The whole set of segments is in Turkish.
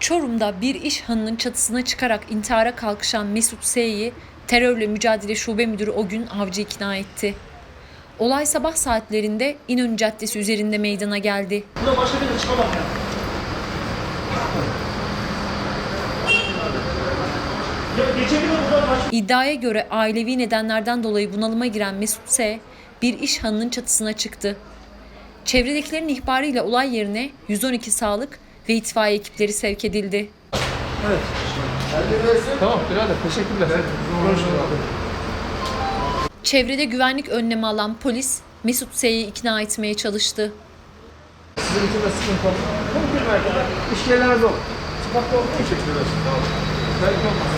Çorum'da bir iş hanının çatısına çıkarak intihara kalkışan Mesut S'yi terörle mücadele şube müdürü o gün avcı ikna etti. Olay sabah saatlerinde İnönü Caddesi üzerinde meydana geldi. Burada başka bir çıkamam ya. İddiaya göre ailevi nedenlerden dolayı bunalıma giren Mesut S. bir iş hanının çatısına çıktı. Çevredekilerin ihbarıyla olay yerine 112 sağlık ve itfaiye ekipleri sevk edildi. Tamam birader teşekkürler. Çevrede güvenlik önlemi alan polis Mesut S.'yi ikna etmeye çalıştı. Sizin için de sıkıntı oldu. Mümkün merkeze. İş yerleriniz olur. Tamam. Belki olmaz.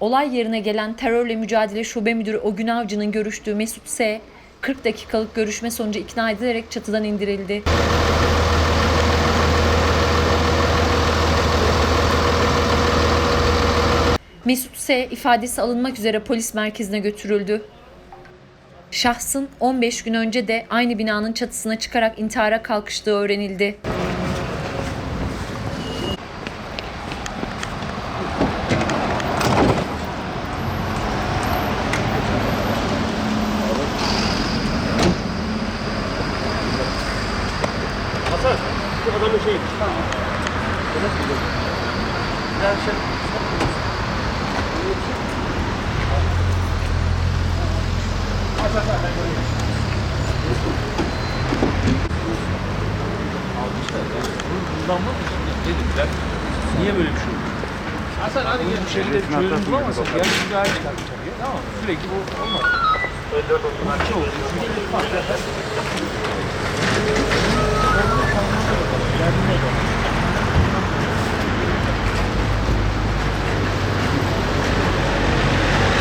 Olay yerine gelen terörle mücadele şube müdürü Ogün Avcı'nın görüştüğü Mesut S. 40 dakikalık görüşme sonucu ikna edilerek çatıdan indirildi. Mesut S. ifadesi alınmak üzere polis merkezine götürüldü. Şahsın 15 gün önce de aynı binanın çatısına çıkarak intihara kalkıştığı öğrenildi. Bu adamın şeyi. Tamam. Bundan mı? Dediler. Niye böyle bir şey oldu? Hasan hadi gel bir şekilde çözüm bulamazsak ya bir daha çıkartacak ya. Tamam? Sürekli bu olmaz. 54 oldu. oldu.